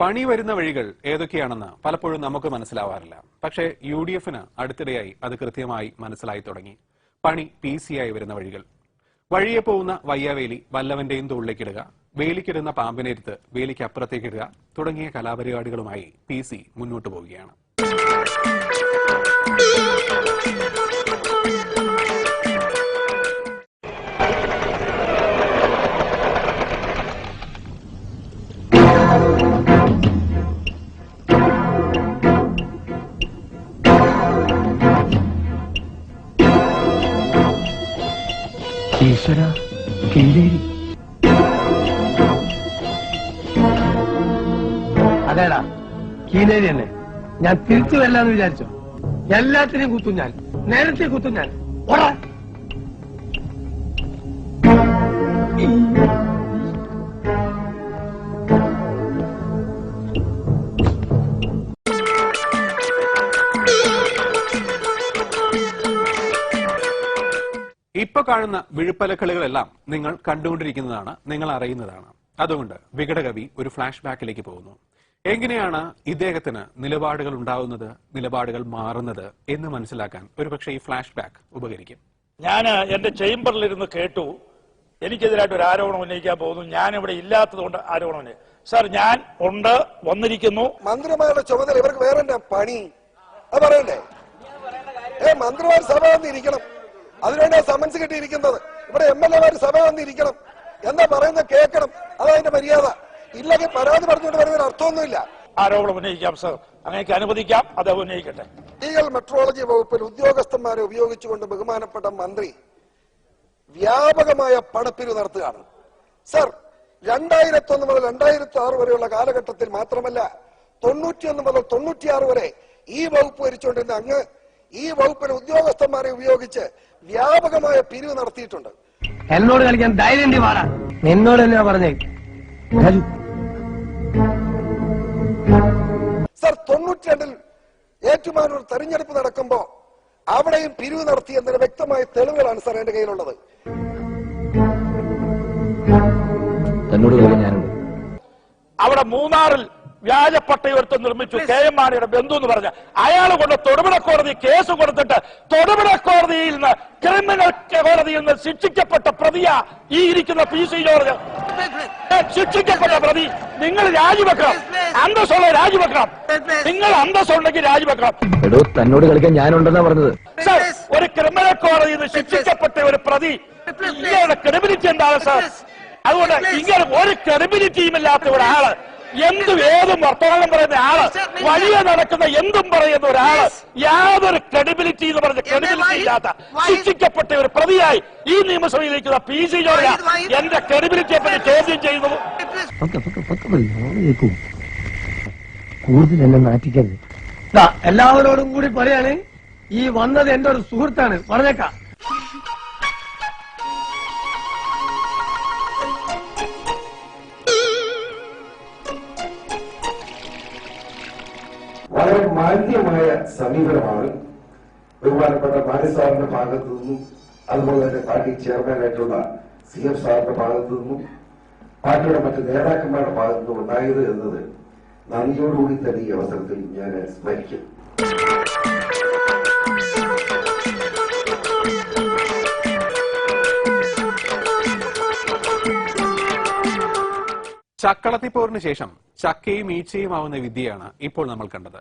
പണി വരുന്ന വഴികൾ ഏതൊക്കെയാണെന്ന് പലപ്പോഴും നമുക്ക് മനസ്സിലാവാറില്ല. പക്ഷേ യു ഡി എഫിന് അടുത്തിടെയായി അത് കൃത്യമായി മനസ്സിലായി തുടങ്ങി. പണി പി സി ആയി വരുന്ന വഴികൾ. വഴിയെ പോകുന്ന വയ്യാവേലി വല്ലവന്റെയും തോളിലേക്കിടുക വേലിക്കിടുന്ന പാമ്പിനെരുത്ത് വേലിക്ക് അപ്പുറത്തേക്കിടുക തുടങ്ങിയ കലാപരിപാടികളുമായി പി സി മുന്നോട്ടു പോവുകയാണ്. ഈശ്വര കീലേരി അതേടാ കീലേരി തന്നെ ഞാൻ തിരിച്ചു വരില്ലാന്ന് വിചാരിച്ചോ? എല്ലാത്തിനെയും കുത്തും ഞാൻ. നേരത്തെ കുത്തും ഞാൻ. ഓടാ. ഇപ്പൊ കാണുന്ന വിഴുപ്പലക്കളികളെല്ലാം നിങ്ങൾ കണ്ടുകൊണ്ടിരിക്കുന്നതാണ് നിങ്ങൾ അറിയുന്നതാണ്. അതുകൊണ്ട് വികടകവി ഒരു ഫ്ലാഷ് ബാക്കിലേക്ക് പോകുന്നു. എങ്ങനെയാണ് ഇദ്ദേഹത്തിന് നിലപാടുകൾ ഉണ്ടാവുന്നത് നിലപാടുകൾ മാറുന്നത് എന്ന് മനസ്സിലാക്കാൻ ഒരുപക്ഷെ ഈ ഫ്ലാഷ് ബാക്ക് ഉപകരിക്കും. ഞാൻ എന്റെ ചേംബറിൽ ചേംബറിലിരുന്ന് കേട്ടു. എനിക്കെതിരായിട്ട് ഒരു ആരോപണം ഉന്നയിക്കാൻ പോകുന്നു. ഞാൻ ഇവിടെ ഇല്ലാത്തത് കൊണ്ട് ആരോപണം ഉന്നയി സാർ ഞാൻ ഉണ്ട് വന്നിരിക്കുന്നു. മന്ത്രിമാരുടെ ചുമതല ഇവർക്ക് വേറെ പണി? അത് പറയണ്ടേ? ഏ മന്ത്രിമാർ സഭ വന്നിരിക്കണം. അതിനുവേണ്ടി സമൻസ് കിട്ടിയിരിക്കുന്നത്. ഇവിടെ എം എൽ എമാർ സഭ വന്നിരിക്കണം. എന്താ പറയുന്നത് കേൾക്കണം. അതതിന്റെ മര്യാദ. ഇല്ലെങ്കിൽ പരാതി പറഞ്ഞുകൊണ്ട് വരുന്നതിന് അർത്ഥമൊന്നുമില്ല. ആരോപണം ഉന്നയിക്കാം സർ. അങ്ങനെയൊക്കെ അനുവദിക്കാം അത് ഉന്നയിക്കട്ടെ. ലീഗൽ മെട്രോളജി വകുപ്പിൽ ഉദ്യോഗസ്ഥന്മാരെ ഉപയോഗിച്ചുകൊണ്ട് ബഹുമാനപ്പെട്ട മന്ത്രി വ്യാപകമായ പണപ്പിരിവ് നടത്തുകയാണ്. സർ രണ്ടായിരത്തി ഒന്ന് മുതൽ രണ്ടായിരത്തി ആറ് വരെയുള്ള കാലഘട്ടത്തിൽ മാത്രമല്ല തൊണ്ണൂറ്റിയൊന്ന് മുതൽ തൊണ്ണൂറ്റിയാറ് വരെ ഈ വകുപ്പ് ഭരിച്ചുകൊണ്ടിരുന്ന അങ്ങ് ഈ വകുപ്പിലെ ഉദ്യോഗസ്ഥന്മാരെ ഉപയോഗിച്ച് വ്യാപകമായ പിരിവ് നടത്തിയിട്ടുണ്ട്. എന്നോട് കളിക്കാൻ ധൈര്യം എന്നോട് തന്നെ പറഞ്ഞേ. സർ തൊണ്ണൂറ്റിരണ്ടിൽ ഏറ്റുമാനൂർ തെരഞ്ഞെടുപ്പ് നടക്കുമ്പോ അവിടെയും പിരിവ് നടത്തി എന്നതിന് വ്യക്തമായ തെളിവുകളാണ് സാർ എന്റെ കയ്യിലുള്ളത്. അവിടെ മൂന്നാറിൽ വ്യാജ പട്ടയൊരുത്തം നിർമ്മിച്ചു. കെ എം മാണിയുടെ ബന്ധു എന്ന് പറഞ്ഞ അയാൾ കൊണ്ട് തൊടുപുഴ കോടതി കേസ് കൊടുത്തിട്ട് തൊടുപുഴ കോടതിയിൽ നിന്ന് ക്രിമിനൽ കോടതിയിൽ നിന്ന് ശിക്ഷിക്കപ്പെട്ട പ്രതിയ ഈ ഇരിക്കുന്ന പി സി ജോർജ്. ശിക്ഷിക്കപ്പെട്ട പ്രതി. നിങ്ങൾ രാജിവെക്കണം. അന്തസ്സുള്ള രാജിവെക്കണം. നിങ്ങൾ അന്തസ്സുണ്ടെങ്കിൽ രാജിവെക്കണം. എടോ തന്നോട് കളിക്കാൻ ഞാനുണ്ടെന്നാ പറഞ്ഞത്. സർ ഒരു ക്രിമിനൽ കോടതിയിൽ നിന്ന് ശിക്ഷിക്കപ്പെട്ട ഒരു പ്രതി ഇയാളുടെ ക്രെഡിബിലിറ്റി എന്താണ് സാർ? അതുകൊണ്ട് ഇങ്ങനെ ഒരു ക്രിമിനിറ്റിയും ഇല്ലാത്ത ഒരാൾ എന്തും ഏതും വർത്തമാനം പറയുന്ന ആൾ വലിയ നടക്കുന്ന എന്തും പറയുന്ന ഒരാൾ യാതൊരു ക്രെഡിബിലിറ്റി എന്ന് പറഞ്ഞ ക്രെഡിബിലിറ്റി ഇല്ലാത്ത ശിക്ഷിക്കപ്പെട്ട ഒരു പ്രതിയായി ഈ നിയമസഭയിലേക്ക് പി സി ജോർജ എന്റെ ക്രെഡിബിലിറ്റിയെ പറ്റി ചോദ്യം ചെയ്യുന്നത് കേൾക്കൂ. കൂടുതൽ എന്നെ നാറ്റിക്കരുത് എല്ലാവരോടും കൂടി പറയാണ് ഈ വന്നത് എന്റെ ഒരു സുഹൃത്താണ്. പറഞ്ഞേക്കാം. വളരെ മാന്യമായ സമീപനമാണ്. ബഹുമാനപ്പെട്ട മാനി സാറിന്റെ ഭാഗത്തു നിന്നും അതുപോലെ തന്നെ പാർട്ടി ചെയർമാനായിട്ടുള്ള സി എഫ് സാറിന്റെ ഭാഗത്തു നിന്നും പാർട്ടിയുടെ മറ്റ് നേതാക്കന്മാരുടെ ഭാഗത്തു നിന്നും ഉണ്ടായത് എന്നത് നന്ദിയോടുകൂടി തന്നെ ഈ അവസരത്തിൽ ഞാൻ സ്മരിക്കും. ചക്കളത്തിപ്പോറിന് ശേഷം ചക്കയും ഈച്ചയും ആവുന്ന വിദ്യയാണ് ഇപ്പോൾ നമ്മൾ കണ്ടത്.